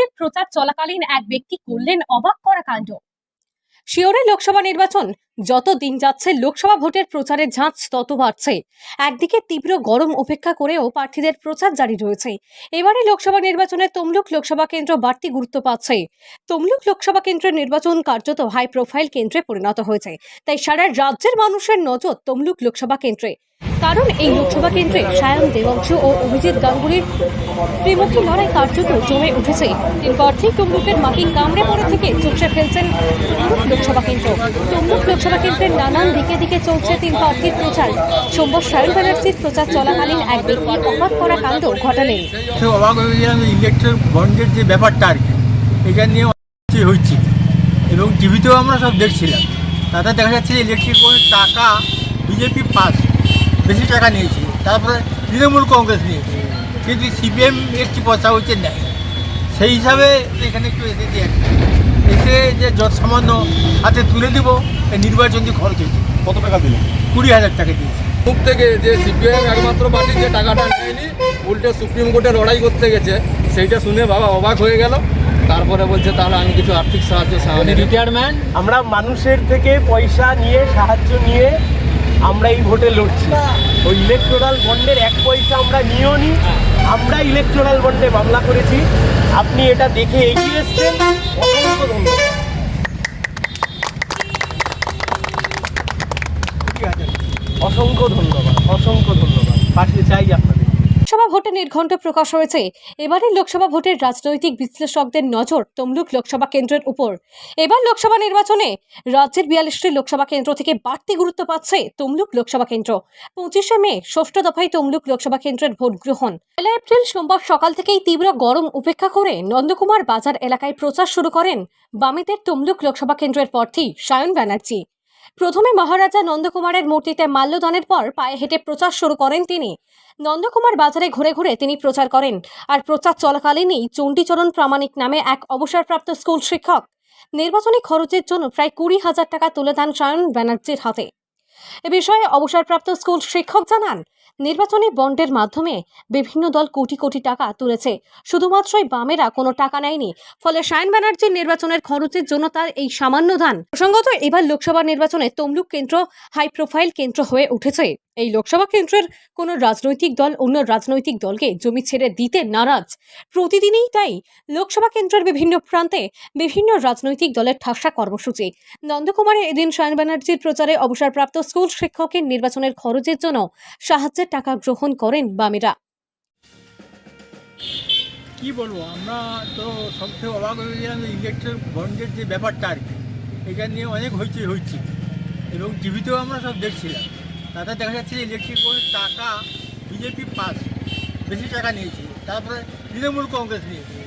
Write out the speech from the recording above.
ব্যানার্জির প্রচার চলাকালীন এক ব্যক্তি করলেন অবাক করা কাণ্ড। শিওরে লোকসভা নির্বাচন, যত দিন যাচ্ছে লোকসভা ভোটের প্রচারের ঝাঁজ তত বাড়ছে। একদিকে তীব্র গরম উপেক্ষা করেও প্রার্থীদের প্রচার জারি রয়েছে। এবারে লোকসভা নির্বাচনে তমলুক লোকসভা কেন্দ্র বাড়তি গুরুত্ব পাচ্ছে। তমলুক লোকসভা কেন্দ্রের নির্বাচন কার্যত হাই প্রোফাইল কেন্দ্রে পরিণত হয়েছে। তাই সারা রাজ্যের মানুষের নজর তমলুক লোকসভা কেন্দ্রে। কারণ এই লোকসভা কেন্দ্রে সায়ন দেবাংশু ও অভিজিৎ গাঙ্গুলির ত্রিমুখী লড়াই কার্যত জমে উঠেছে। এরপর ঠিক তমলুকের মাটি কামড়ে পড়ে থেকে চুপসে ফেলছেন তমলুক লোকসভা কেন্দ্র। তমলুক লোকসভা কেন্দ্রের নানান দিকে দিকে চলছে তিন প্রার্থীর প্রচার। সোমবার সায়ন ব্যানার্জির প্রচার চলাকালীন এক ব্যক্তি অবাক করা কাণ্ড ঘটালেন। অবাক হয়ে গেলাম ইলেকট্রিক বন্ডের যে ব্যাপারটা আর কি, এটা নিয়ে হচ্ছে এবং টিভিতেও আমরা সব দেখছিলাম। তাতে দেখা যাচ্ছে ইলেকট্রিক বন্ডের টাকা বিজেপি পাস বেশি টাকা নিয়েছে তারপরে তৃণমূল কংগ্রেস নিয়েছে। কিন্তু সিপিএম একটি পয়সা হচ্ছে নেয় সেই হিসাবে এখানে একটু এসেছি এসে যে যত সামান্য হাতে তুলে দিব এই নির্বাচন দিয়ে খরচ হয়েছে কত টাকা দিলেন কুড়ি হাজার টাকা দিয়েছে। মুখ থেকে যে সিপিআইএম একমাত্র পার্টি যে টাকাটা নেয়নি উল্টে সুপ্রিম কোর্টে লড়াই করতে গেছে সেইটা শুনে বাবা অবাক হয়ে গেল। তারপরে বলছে তাহলে আমি কিছু আর্থিক সাহায্য সাহায্য রিটায়ারমেন্ট আমরা মানুষের থেকে পয়সা নিয়ে সাহায্য নিয়ে আমরা এই ভোটে লড়ছি। ওই ইলেকট্রাল বন্ডের এক পয়সা আমরা নিয়েও নি আমরা ইলেকট্রাল বন্ডে মামলা করেছি। আপনি এটা দেখে এগিয়ে এসছেন। অসংখ্য ধন্যবাদ। অসংখ্য ধন্যবাদ অসংখ্য ধন্যবাদ। পাশে চাই আপনাদের। লোকসভা ভোটে নির্ঘণ্ট প্রকাশ হয়েছে। এবারের লোকসভা ভোটের রাজনৈতিক বিশ্লেষকদের নজর তমলুক লোকসভা কেন্দ্রের উপর। এবার লোকসভা নির্বাচনে রাজ্যের বিয়াল্লিশটি লোকসভা কেন্দ্র থেকে বাড়তি গুরুত্ব পাচ্ছে তমলুক লোকসভা কেন্দ্র। পঁচিশে মে, ষষ্ঠ দফায় তমলুক লোকসভা কেন্দ্রের ভোট গ্রহণ। পয়লা এপ্রিল সোমবার সকাল থেকেই তীব্র গরম উপেক্ষা করে নন্দকুমার বাজার এলাকায় প্রচার শুরু করেন বামেদের তমলুক লোকসভা কেন্দ্রের প্রার্থী সায়ন ব্যানার্জি। প্রথমে মহারাজা নন্দকুমারের মূর্তিতে মাল্যদানের পর পায়ে হেঁটে প্রচার শুরু করেন তিনি। নন্দকুমার বাজারে ঘুরে ঘুরে তিনি প্রচার করেন, আর প্রচার চলাকালীনই চণ্ডীচরণ প্রামাণিক নামে এক অবসরপ্রাপ্ত স্কুল শিক্ষক। নির্বাচনী খরচের জন্য প্রায় কুড়ি হাজার টাকা তুলে দেন সায়ন ব্যানার্জির হাতে। এ বিষয়ে অবসরপ্রাপ্ত স্কুল শিক্ষক জানান, নির্বাচনী বন্ডের মাধ্যমে বিভিন্ন দল কোটি কোটি টাকা তুলেছে। শুধুমাত্রই বামেরা কোনো টাকা নেয়নি, ফলে সায়ন ব্যানার্জির নির্বাচনের খরচের জন্য তার এই সামান্য দান। প্রসঙ্গত, এবার লোকসভা নির্বাচনে তমলুক কেন্দ্র, হাই প্রোফাইল কেন্দ্র হয়ে উঠেছে। এই লোকসভা কেন্দ্রের কোনো রাজনৈতিক দল অন্য রাজনৈতিক দলকে জমি ছেড়ে দিতে নারাজ। প্রতিদিনই তাই লোকসভা কেন্দ্রের বিভিন্ন প্রান্তে বিভিন্ন রাজনৈতিক দলের ঠাসা কর্মসূচি। নন্দকুমারে এদিন সায়ন ব্যানার্জির প্রচারে অবসরপ্রাপ্ত স্কুল শিক্ষকের নির্বাচনের খরচের জন্য সাহায্যের টাকা গ্রহণ করেন বামেরা। কি বলব, আমরা তো সবচেয়ে অবাক হয়ে গেলাম ইলেকট্রিক বন্ডের যে ব্যাপারটা আর কি, এটা নিয়ে অনেক হইচই হচ্ছে এবং টিভিতেও আমরা সব দেখছিলাম। তাতে দেখা যাচ্ছে যে ইলেকট্রিক বোর্ডের টাকা বিজেপি পাস, বেশি টাকা নিয়েছে। তারপরে তৃণমূল কংগ্রেস নিয়েছে।